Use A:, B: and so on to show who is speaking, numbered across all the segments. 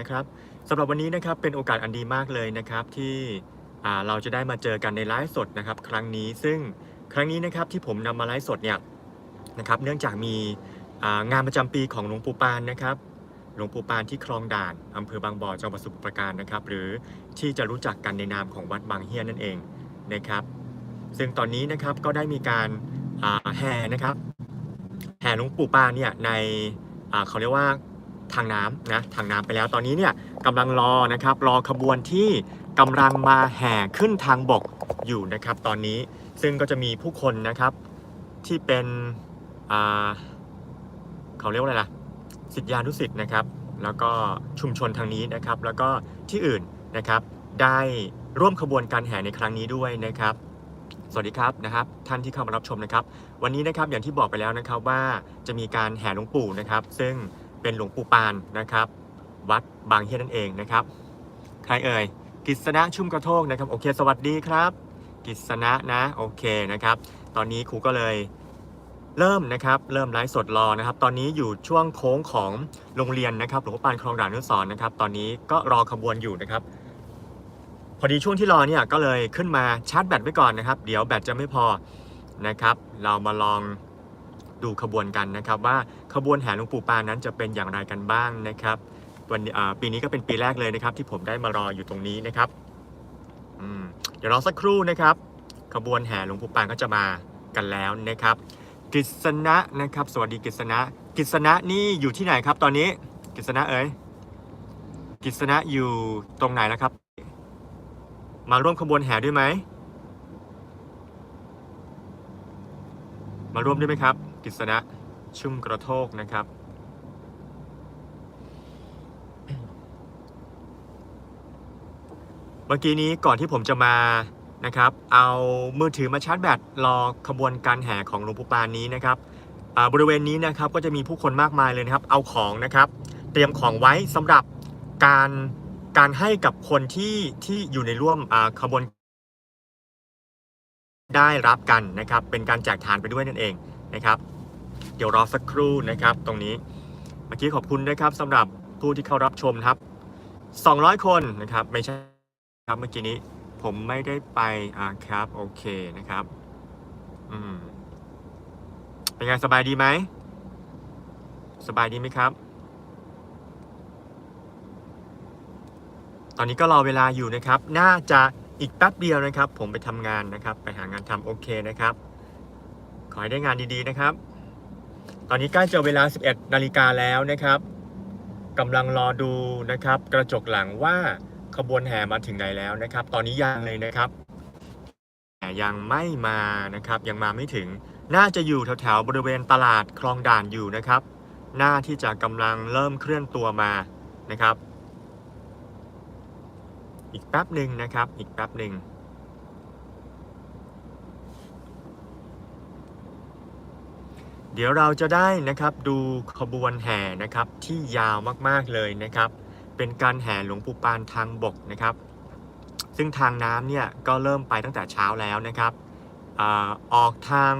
A: นะครับสำหรับวันนี้นะครับเป็นโอกาสอันดีมากเลยนะครับที่เราจะได้มาเจอกันในไลฟ์สดนะครับครั้งนี้ซึ่งครั้งนี้นะครับที่ผมนำมาไลฟ์สดเนี่ยนะครับเนื่องจากมีงานประจำปีของหลวงปู่ปานนะครับหลวงปู่ปานที่คลองด่านอำเภอบางบ่อจังหวัดสมุทรปราการนะครับหรือที่จะรู้จักกันในนามของวัดบางเฮียนนั่นเองนะครับ ซึ่งตอนนี้นะครับก็ได้มีการแห่นะครับแห่หลวงปู่ปานเนี่ยในเขาเรียกว่า ทางน้ำนะทางน้ำไปแล้วตอนนี้เนี่ยกำลังรอนะครับรอขบวนที่กำลังมาแห่ขึ้นทางบกอยู่นะครับ ตอนนี้ซึ่งก็จะมีผู้คนนะครับที่เป็นเขาเรียกว่าอะไรล่ะสิทธิานุสิทธิ์นะครับ แล้วก็ชุมชนทางนี้นะครับ แล้วก็ที่อื่นนะครับได้ร่วมขบวนการแห่ในครั้งนี้ด้วยนะครับ สวัสดีครับนะครับ ท่านที่เข้ามารับชมนะครับ วันนี้นะครับอย่างที่บอกไปแล้วนะครับว่าจะมีการแห่หลวงปู่นะครับ ซึ่ง เป็นหลวงปู่ปานนะครับ วัดบางเฮียนั่นเองนะครับ ใครเอ่ยกิษณะชุ่มกระโทกนะครับ โอเค สวัสดีครับ กิษณะนะโอเคนะครับ ตอนนี้ครูก็เลยเริ่มนะครับเริ่มไลฟ์สดรอนะครับ ตอนนี้อยู่ช่วงโค้งของโรงเรียนนะครับหลวงพ่อปานคลองด่านนุสรณ์นะครับ ตอนนี้ก็รอขบวนอยู่นะครับ พอดีช่วงที่รอเนี่ยก็เลยขึ้นมาชาร์จแบตไว้ก่อนนะครับ เดี๋ยวแบตจะไม่พอนะครับ เรามาลอง ดูขบวนกันนะครับว่าขบวนแห่หลวงปู่ปานนั้นจะเป็นอย่างไรกันบ้างนะครับวันปีนี้ก็เป็นปีแรกเลยนะครับ ที่ผมได้มารออยู่ตรงนี้นะครับเดี๋ยวรอสักครู่นะครับ ขบวนแห่หลวงปู่ปานก็จะมากันแล้วนะครับกฤษณะนะครับ สวัสดีกฤษณะกฤษณะนี่อยู่ที่ไหนครับ ตอนนี้กฤษณะเอ๋ยกฤษณะอยู่ตรงไหนนะครับ มาร่วมขบวนแห่ด้วยไหมมาร่วมด้วยไหมครับ กฤษณะชุ่มกระโทกนะครับ เมื่อกี้นี้ก่อนที่ผมจะมานะครับ เอามือถือมาชาร์จแบตรอขบวนการแห่ของหลวงปู่ปานนี้นะครับบริเวณนี้นะครับก็จะมีผู้คนมากมายเลยนะครับ เอาของนะครับ เตรียมของไว้สำหรับการการให้กับคนที่ที่อยู่ในร่วมขบวนได้รับกันนะครับ เป็นการแจกทานไปด้วยนั่นเอง นะครับ เดี๋ยวรอสักครู่นะครับ ตรงนี้เมื่อกี้ขอบคุณนะครับสำหรับผู้ที่เข้ารับชมครับ 200 คนนะครับ ไม่ใช่ครับเมื่อกี้นี้ ผมไม่ได้ไปอ่าครับโอเคนะครับ อืมเป็นไงสบายดีไหมสบายดีไหมครับ ตอนนี้ก็รอเวลาอยู่นะครับ น่าจะอีกแป๊บเดียวนะครับ ผมไปทำงานนะครับ ไปหางานทำโอเคนะครับ อให้ได้งานดีๆนะครับ ตอนนี้ใกล้จะเวลา 11 นาฬิกาแล้วนะครับกำลังรอดูนะครับ กระจกหลังว่าขบวนแห่มาถึงไหนแล้วนะครับ ตอนนี้ยังเลยนะครับแห่ยังไม่มานะครับ ยังมาไม่ถึง น่าจะอยู่แถวๆบริเวณตลาดคลองด่านอยู่นะครับน่าที่จะกำลังเริ่มเคลื่อนตัวมานะครับ อีกแป๊บหนึ่งนะครับ อีกแป๊บหนึ่ง เดี๋ยวเราจะได้นะครับดูขบวนแห่นะครับที่ยาวมากๆเลยนะครับ เป็นการแห่หลวงปู่ปานทางบกนะครับ ซึ่งทางน้ำเนี่ยก็เริ่มไปตั้งแต่เช้าแล้วนะครับอออกทาง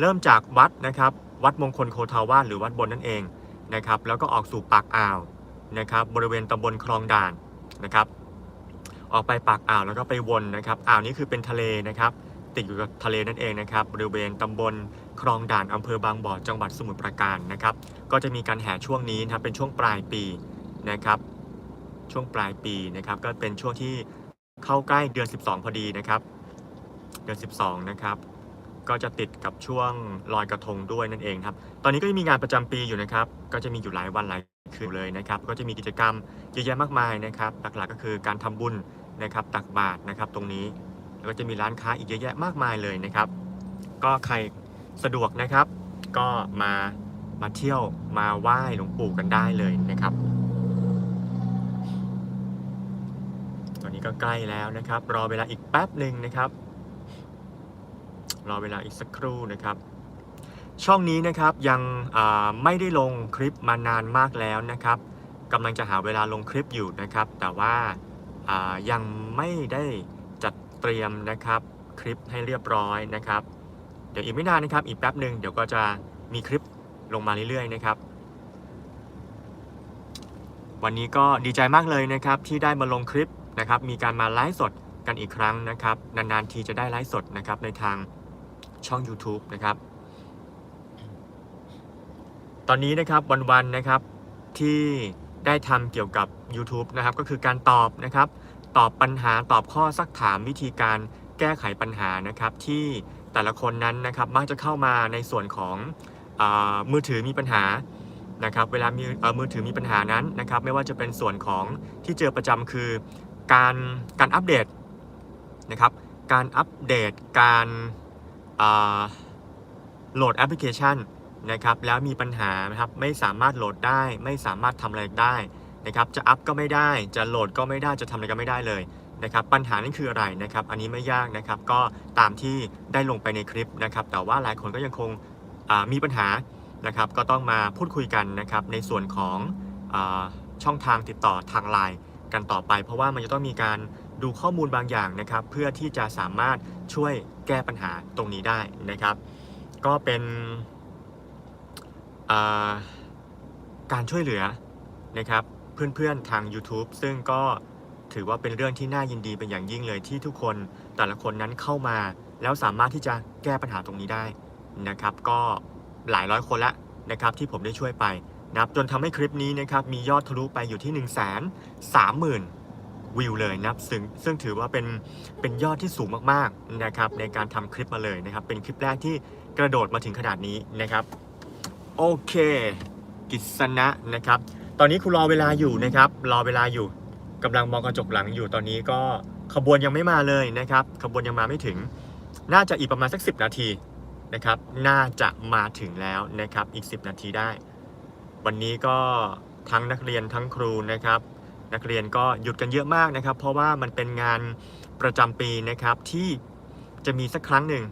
A: เริ่มจากวัดนะครับ วัดมงคลโคทาวาสหรือวัดบนนั่นเองนะครับ แล้วก็ออกสู่ปากอ่าวนะครับ บริเวณตำบลคลองด่านนะครับ ออกไปปากอ่าวแล้วก็ไปวนนะครับ อ่าวนี้คือเป็นทะเลนะครับ ติดอยู่กับทะเลนั่นเองนะครับ บริเวณตำบล คลองด่านอำเภอบางบ่อจังหวัดสมุทรปราการนะครับ ก็จะมีการแห่ช่วงนี้นะครับเป็นช่วงปลายปีนะครับ ช่วงปลายปีนะครับก็เป็นช่วงที่เข้าใกล้เดือน 12 พอดีนะครับ เดือน 12 นะครับก็จะติดกับช่วงลอยกระทงด้วยนั่นเองครับ ตอนนี้ก็จะมีงานประจำปีอยู่นะครับ ก็จะมีอยู่หลายวันหลายคืนเลยนะครับ ก็จะมีกิจกรรมเยอะแยะมากมายนะครับ หลักๆก็คือการทำบุญนะครับ ตักบาตรนะครับ ตรงนี้ แล้วก็จะมีร้านค้าอีกเยอะแยะมากมายเลยนะครับ ก็ใคร สะดวกนะครับ ก็มามาเที่ยวมาไหว้หลวงปู่กันได้เลยนะครับตอนนี้ก็ใกล้แล้วนะครับ รอเวลาอีกแป๊บหนึ่งนะครับ รอเวลาอีกสักครู่นะครับ ช่องนี้นะครับยังไม่ได้ลงคลิปมานานมากแล้วนะครับกำลังจะหาเวลาลงคลิปอยู่นะครับ แต่ว่ายังไม่ได้จัดเตรียมนะครับคลิปให้เรียบร้อยนะครับ ดี๋ยวอีกไม่นานนะครับ อีกแป๊บหนึ่งเดี๋ยวก็จะมีคลิปลงมาเรื่อยๆนะครับ วันนี้ก็ดีใจมากเลยนะครับที่ได้มาลงคลิปนะครับ มีการมาไลฟ์สดกันอีกครั้งนะครับ นานๆทีจะได้ไลฟ์สดนะครับในทางช่อง YouTube นะครับ ตอนนี้นะครับวันๆนะครับที่ได้ทำเกี่ยวกับ YouTube นะครับ ก็คือการตอบนะครับ ตอบปัญหาตอบข้อซักถามวิธีการแก้ไขปัญหานะครับที่ แต่ละคนนั้นนะครับมักจะเข้ามาในส่วนของอมือถือมีปัญหานะครับเวลามีมือถือมีปัญหานั้นนะครับไม่ว่าจะเป็นส่วนของที่เจอประจำคือการการอัปเดตนะครับการอัปเดตการโหลดแอปพลิเคชันนะครับแล้วมีปัญหานะครับไม่สามารถโหลดได้ไม่สามารถทำอะไรได้นะครับจะอัพก็ไม่ได้จะโหลดก็ไม่ได้จะทำอะไรก็ไม่ได้เลย นะครับปัญหานี่คืออะไรนะครับ อันนี้ไม่ยากนะครับ ก็ตามที่ได้ลงไปในคลิปนะครับ แต่ว่าหลายคนก็ยังคงมีปัญหานะครับ ก็ต้องมาพูดคุยกันนะครับ ในส่วนของอช่องทางติดต่อทางไลน์กันต่อไป เพราะว่ามันจะต้องมีการดูข้อมูลบางอย่างนะครับ เพื่อที่จะสามารถช่วยแก้ปัญหาตรงนี้ได้นะครับ ก็เป็นาการช่วยเหลือนะครับ เพื่อนๆทาง YouTube ซึ่งก็ ถือว่าเป็นเรื่องที่น่ายินดีเป็นอย่างยิ่งเลยที่ทุกคนแต่ละคนนั้นเข้ามา แล้วสามารถที่จะแก้ปัญหาตรงนี้ได้นะครับ ก็หลายร้อยคนละนะครับที่ผมได้ช่วยไปนะครับจนทำให้คลิปนี้นะครับมียอดทะลุไปอยู่ที่1 3 0 0 0 0วิวเลยนะครับซึ่งซึ่งถือว่าเป็นเป็นยอดที่สูงมากๆนะครับในการทำคลิปมาเลยนะครับ เป็นคลิปแรกที่กระโดดมาถึงขนาดนี้นะครับ โอเคกิษณะนะครับ ตอนนี้คุณรอเวลาอยู่นะครับ รอเวลาอยู่ กำลังมองกระจกหลังอยู่ตอนนี้ก็ขบวนยังไม่มาเลยนะครับ ขบวนยังมาไม่ถึง น่าจะอีกประมาณสัก 10 นาทีนะครับ น่าจะมาถึงแล้วนะครับ อีก 10 นาทีได้ วันนี้ก็ทั้งนักเรียนทั้งครูนะครับ นักเรียนก็หยุดกันเยอะมากนะครับ เพราะว่ามันเป็นงานประจำปีนะครับที่จะมีสักครั้งหนึ่ง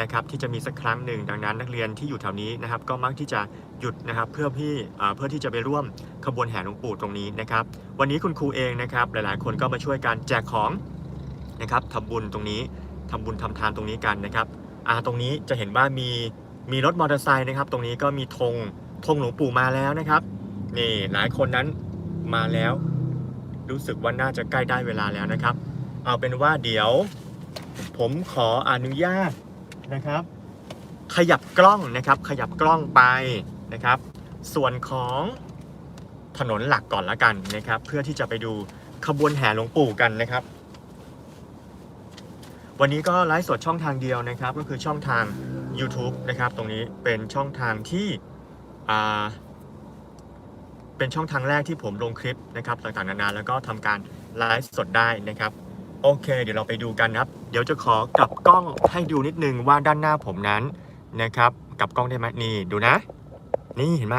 A: นะครับ ที่จะมีสักครั้งหนึ่ง ดังนั้นนักเรียนที่อยู่แถวนี้นะครับ ก็มักที่จะ หยุดนะครับเพื่อพี่เพื่อที่จะไปร่วมขบวนแห่หลวงปู่ตรงนี้นะครับ วันนี้คุณครูเองนะครับ หลายๆ คนก็มาช่วยกันแจกของนะครับทำบุญตรงนี้ทำบุญทำทานตรงนี้กันนะครับอ่าตรงนี้จะเห็นว่ามีมีรถมอเตอร์ไซค์นะครับ ตรงนี้ก็มีธงธงหลวงปู่มาแล้วนะครับนี่หลายคนนั้นมาแล้ว รู้สึกว่าน่าจะใกล้ได้เวลาแล้วนะครับ เอาเป็นว่าเดี๋ยว ผมขออนุญาตนะครับ ขยับกล้องนะครับ ขยับกล้องไป นะครับ ส่วนของถนนหลักก่อนละกันนะครับ เพื่อที่จะไปดูขบวนแห่หลวงปู่กันนะครับ วันนี้ก็ไลฟ์สดช่องทางเดียวนะครับ ก็คือช่องทาง YouTube นะครับ ตรงนี้เป็นช่องทางที่เป็นช่องทางแรกที่ผมลงคลิปนะครับต่างๆนานาแล้วก็ทำการไลฟ์สดได้นะครับโอเค เดี๋ยวเราไปดูกันครับ เดี๋ยวจะขอกลับกล้องให้ดูนิดนึงว่าด้านหน้าผมนั้นนะครับกลับกล้องได้ไหมนี่ดูนะ นี่เห็นไหม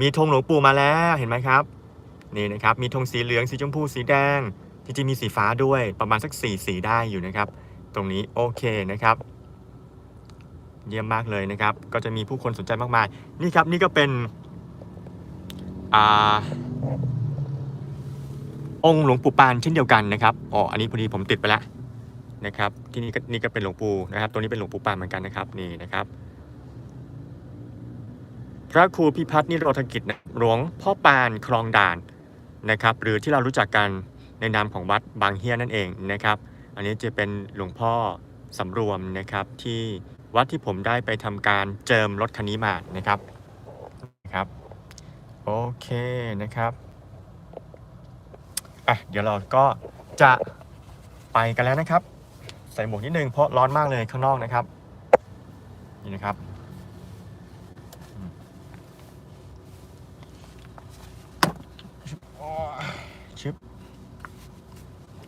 A: มีธงหลวงปู่มาแล้วเห็นไหมครับ นี่นะครับ มีธงสีเหลืองสีชมพูสีแดงจริงๆมีสีฟ้าด้วยประมาณสักสีสีได้อยู่นะครับ ตรงนี้โอเคนะครับ เยี่ยมมากเลยนะครับ ก็จะมีผู้คนสนใจมากมาย นี่ครับนี่ก็เป็นอ่าองค์หลวงปู่ปานเช่นเดียวกันนะครับอ๋ออันนี้พอดีผมติดไปแล้วนะครับ ที่นี่ก็นี่ก็เป็นหลวงปู่นะครับ ตัวนี้เป็นหลวงปู่ปานเหมือนกันนะครับนี่นะครับ พระครูพิพัฒน์นิโรธกิจหลวงพ่อปานคลองด่านนะครับ หรือที่เรารู้จักกันในนามของวัดบางเฮียนั่นเองนะครับ อันนี้จะเป็นหลวงพ่อสำรวมนะครับที่วัดที่ผมได้ไปทำการเจิมรถคันนี้มานะครับนะครับ โอเคนะครับอะเดี๋ยวเราก็จะไปกันแล้วนะครับ ใส่หมวกนิดนึงเพราะร้อนมากเลยข้างนอกนะครับนี่นะครับอืมชึบ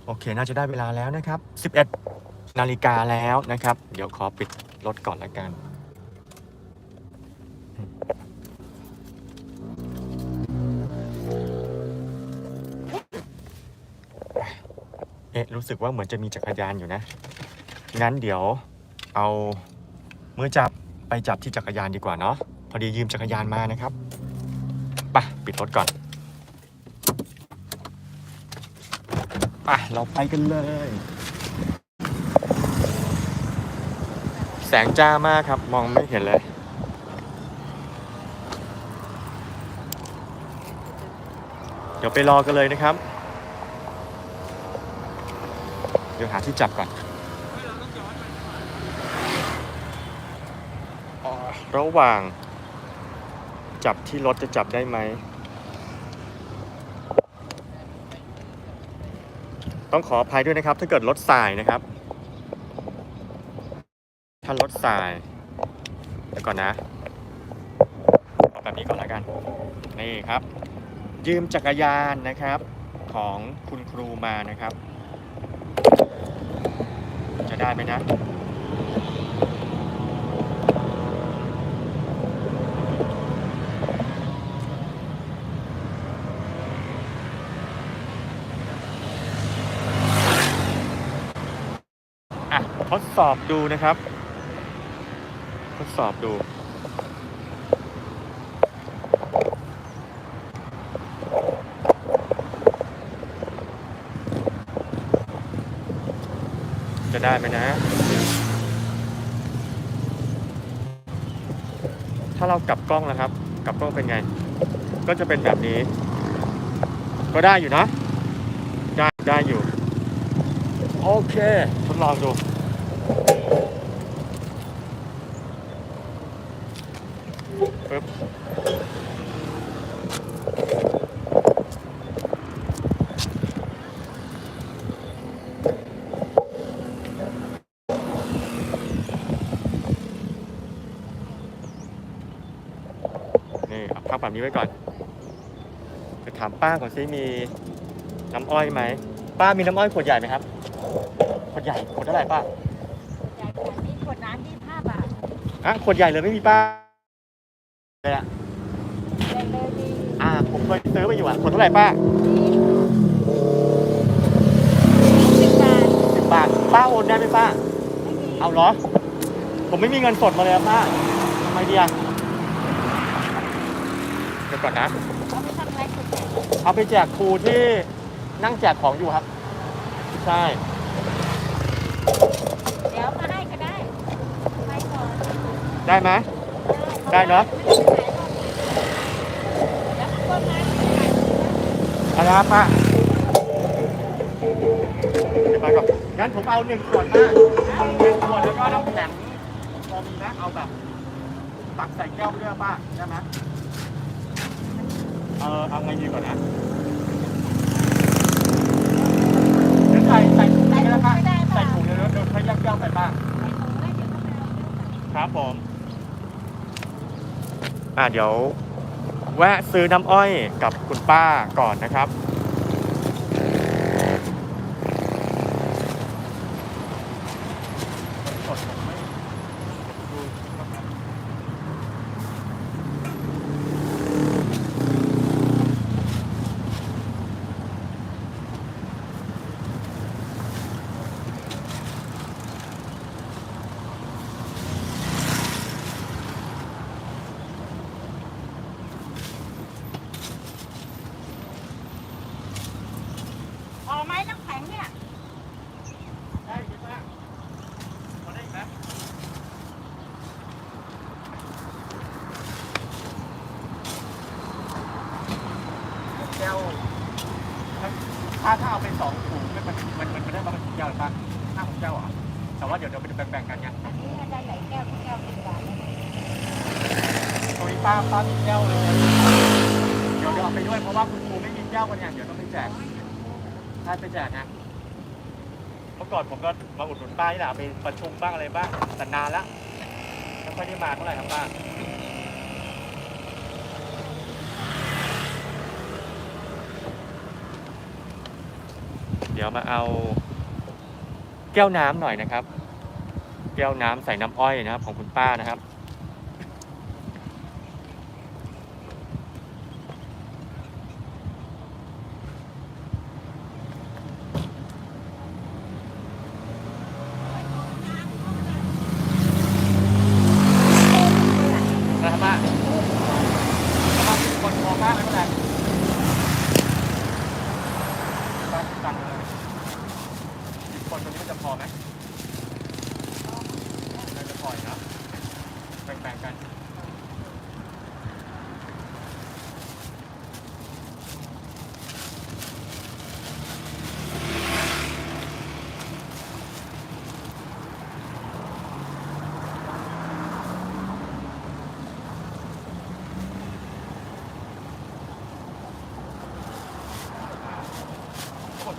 A: โอเค น่าจะได้เวลาแล้วนะครับ 11 นาฬิกาแล้วนะครับ เดี๋ยวขอปิดรถก่อนละกัน เอ๊ะ รู้สึกว่าเหมือนจะมีจักรยานอยู่นะ งั้นเดี๋ยวเอาเมื่อจับไปจับที่จักรยานดีกว่าเนาะ พอดียืมจักรยานมานะครับ ไปปิดรถก่อน ไปเราไปกันเลย แสงจ้ามากครับ มองไม่เห็นเลย เดี๋ยวไปรอกันเลยนะครับ เดี๋ยวหาที่จับก่อนอ๋อระหว่างจับที่รถจะจับได้ไหม ต้องขออภัยด้วยนะครับ ถ้าเกิดรถสายนะครับ ถ้ารถสายเดี๋ยวก่อนนะเอาแบบนี้ก่อนแล้วกันนี่ครับ ยืมจักรยานนะครับของคุณครูมานะครับ จะได้ไหมนะทดส อบดูนะครับ ทดสอบดู จะได้ไหมนะ ถ้าเรากลับกล้องนะครับ กลับกล้องเป็นไง ก็จะเป็นแบบนี้ ก็ได้อยู่นะ ได้ได้อยู่ โอเค ทดลองดู นี่เอาพักแบบนี้ไว้ก่อนจะถามป้าก่อนซิมีน้ำอ้อยไหมป้ามีน้ำอ้อยขวดใหญ่ไหมครับขวดใหญ่ขวดเท่าไหร่ป้า
B: ใหญ่ขนาดนี้ขวดน้ำยี่ห้าบาท
A: อะขวดใหญ่เลยไม่มีป้าเลยอะ
B: ใหญ่เลยดี
A: อ่าผมเคยซื้อไปอยู่อะขวดเท่าไหร่ป้า
B: สิบบาท
A: สิบบาทป้าโอนได้ไหมป้า
B: ไม่มี
A: เอาเหรอผมไม่มีเงินสดมาเลยอะป้าทำไมดีอะเดี๋ยว ก่อนนะ
B: เอาไปทำอะไรสุดแสน
A: เอาไปแจกครูที่นั่งแจกของอยู่ครับ ใช่
B: เดี๋ยวมาให้ก็ได้ไปก่อน
A: ได้ไหม ได้เนอะ
B: แล้วก็มา
A: อะไรครับป้าเดี๋ยวไปก่อนงั้นผมเอาหนึ่งขวดนะเอาหนึ่งขวดแล้วก็น้ำแข็งพอมีนะเอาแบบตักใส่แก้วไปด้วยป้าได้ไหม เออเอาไงดีก่อนนะเดี๋ยวใส่ใส่ถุงได้ไหมป้าใส่ถุงเดี๋ยวเดี๋ยวเดี๋ยวใช้ยักแก้วไปป้า
B: งนั้นเดี๋ยวก็มาง
A: ครับผม อ่าเดี๋ยว แวะซื้อน้ำอ้อยกับคุณป้าก่อนนะครับ
B: พอไหมน้ำแข็งเนี่ย
A: ได้ไหมป้าพอได้ไหมแก้วถ้าถ้าเอาไปสองถุงมันมันมันมันมันได้ประมาณกี่แก้วหรือป้าห้าหกแก้วเหรอแต่ว่าเดี๋ยวเดี๋ยวมันจะแบ่งๆกันไง
B: อันนี้ได้หลายแก้วแก้วสิบบาท
A: ตรงนี้ป้าป้ามีแก้วเลยเดี๋ยวเดี๋ยวเอาไปด้วยเพราะว่าคุณครูไม่มีแก้วกันเนี่ยเดี๋ยวต้องไปแจกถ้าไปแจกนะเมื่อก่อนผมก็มาอุดหนุนป้านี่แหละเอาไปประชุมบ้างอะไรบ้างแต่นานละไม่ค่อยได้มาเท่าไหร่ครับป้าเดี๋ยวมาเอาแก้วน้ำหน่อยนะครับ แก้วน้ำใส่น้ำอ้อยนะครับ ของคุณป้านะครับนะครับป้าแล้วก็คนพอมากไม่เป็นไรป้าคิดตังค์เลยอีกคนตรงนี้มันจะพอไหมน่าจะพออยู่นะแบ่งๆกัน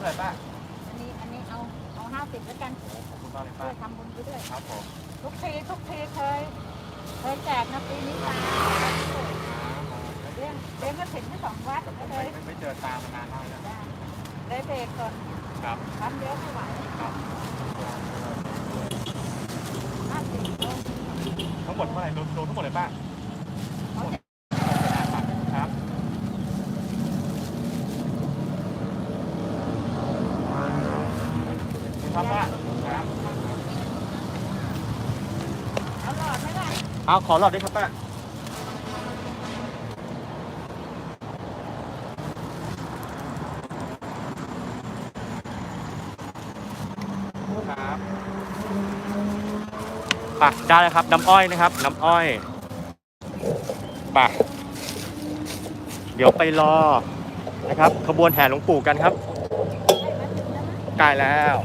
A: ท่าไหร่ป้า
B: อันนี้อันนี้เอาเอาห้าสิบแล้วกัน
A: ขอบคุณมากเลย
B: ช่
A: ป้า
B: วยทำบุญไป ด้วย
A: ครับผม
B: ทุกทีทุกทีเคย เคยแจกนะปีนี้ตาเลี้ยงเลี้ยงก็ถึงที่สองวัด
A: แต่ผม
B: เล
A: ไม่
B: ย
A: ไม่เจอตามานานแล้ว
B: ได้เบรกก่อน
A: ครับ
B: ทำเยอะไม่ไหว
A: ครับ
B: ห้าสิบโล
A: ทั้งหมดเท่าไหร่รวมรวมทั้งหมดเลยป้า
B: จะ
A: ครับครับป้าครับ
B: เอาหลอดไหมล่ะ
A: เอาขอหลอดด้วยครับป้าครับป่ะได้แล้วครับน้ำอ้อยนะครับ น้ำอ้อยป่ะเดี๋ยวไปรอนะครับ ขบวนแห่หลวงปู่กันครับใกล้แล้ว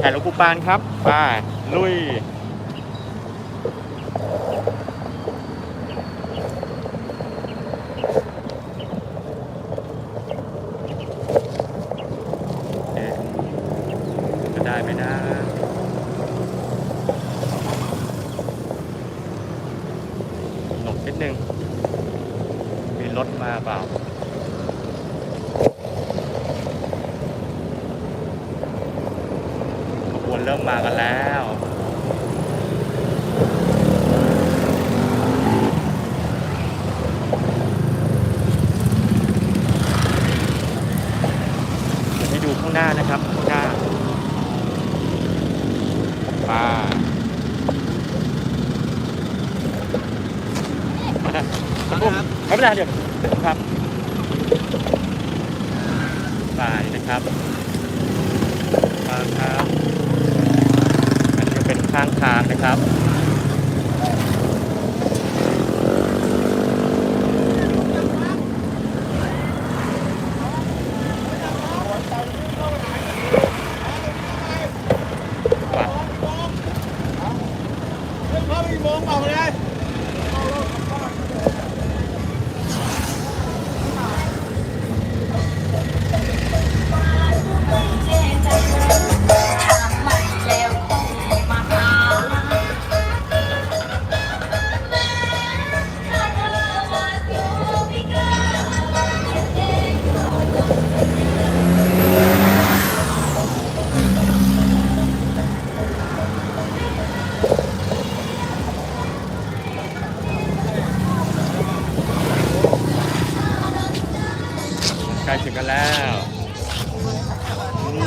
A: แห่หลวงปู่ปานครับไปลุย เอ๊ะจะได้ไหมนะหลบนิดนึง มีรถมาเปล่า ขบวนเริ่มมากันแล้วให้ดูข้างหน้านะครับข้างหน้ามาครับไม่เป็นไรเดี๋ยว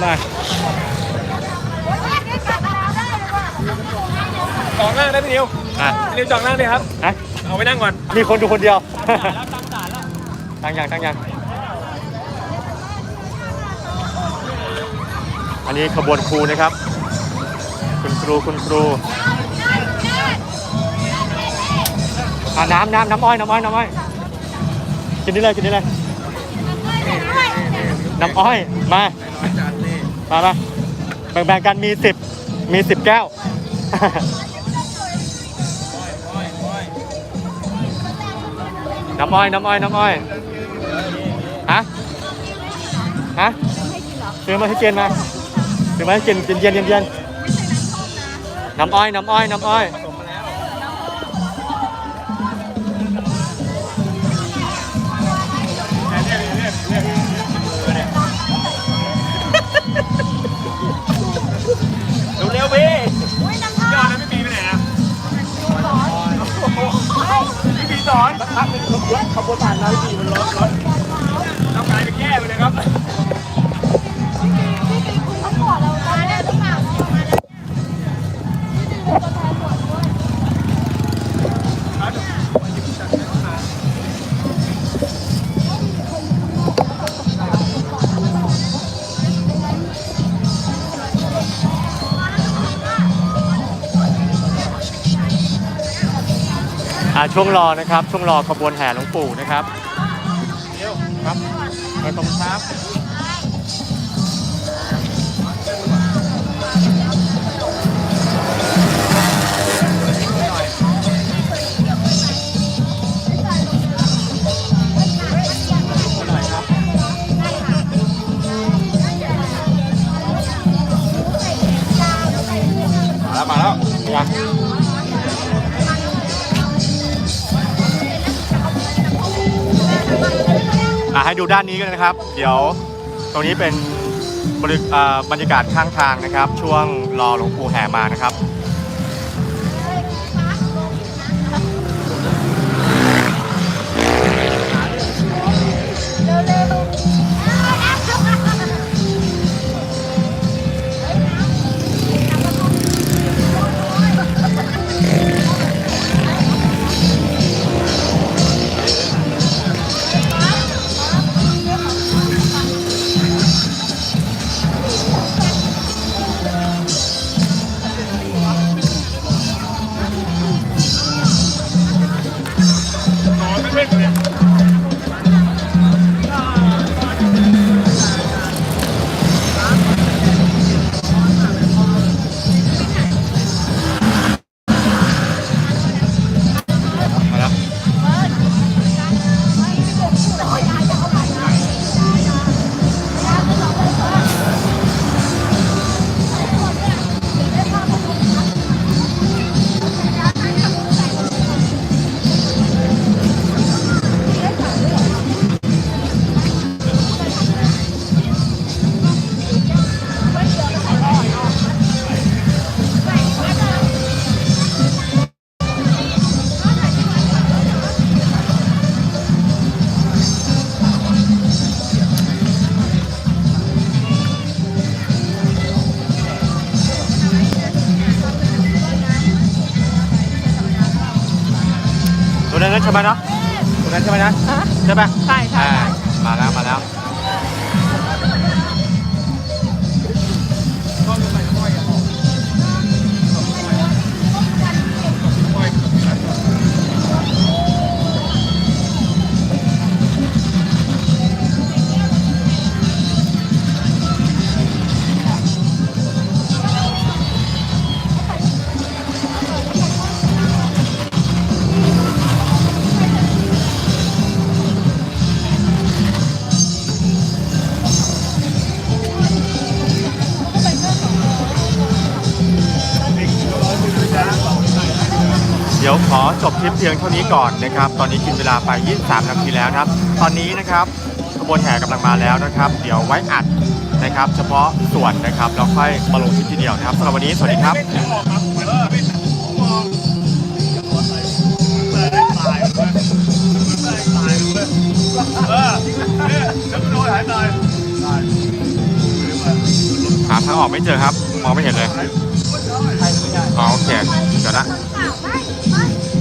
A: มา
C: จองนั่งได้พี่นิว
A: อะ
C: พี่นิวจองนั่งเลยครับ
A: ฮะ
C: เอาไปนั่งก่อน
A: มีคนดูคนเดียวตั้งยังตั้งยังอันนี้ขบวนครูนะครับ คุณครูคุณครูอ่าน้ำน้ำน้ำอ้อยน้ำอ้อยน้ำอ้อยกินนี่เลยกินนี่เลยน้ำอ้อยมา มาปะแบ่งๆกันมีสิบมีสิบแก้ว น้ำอ้อยน้ำอ้อยน้ำอ้อยฮะฮะซื้อมาให้เจนมาซื้อมาให้เจนเย็นเย็นเย็นเย็นน้ำอ้อยน้ำอ้อยน้ำอ้อย
C: สอนสักพักหนึ่งขบวนขบวนผ่านมาพี่ปีมันร้อนร้
B: อน
A: ช่วงรอนะครับ ช่วงรอขบวนแห่หลวงปู่นะครับ
C: เดี๋ยว
A: ครับไปตรงครับ ให้
B: ดูด้านนี้กันนะครับ เดี๋ยวตรงนี้เป็นบริอ่าบรรยากาศข้างทางนะครับ ช่วงรอหลวงปู่แห่มานะครับ ใช่ไหมเนาะตัวนั้นใช่ไหมนะใช่ไหม
A: ใช่ใช่
B: อ่ามาแล้วมาแล้วเดี๋ยว ขอจบคลิปเพียงเท่านี้ก่อนนะครับ ตอนนี้กินเวลาไป 23 นาทีแล้วนะครับ ตอนนี้นะครับขบวนแห่กำลังมาแล้วนะครับ เดี๋ยวไว้อัดนะครับ เฉพาะส่วนนะครับแล้วค่อยมาลงคลิปทีเดียวนะครับสำหรับวันนี้สวัสดีครับหาทางออกไม่เจอครับ มองไม่เห็นเลยอ๋อโอเคเดี๋ยวนะ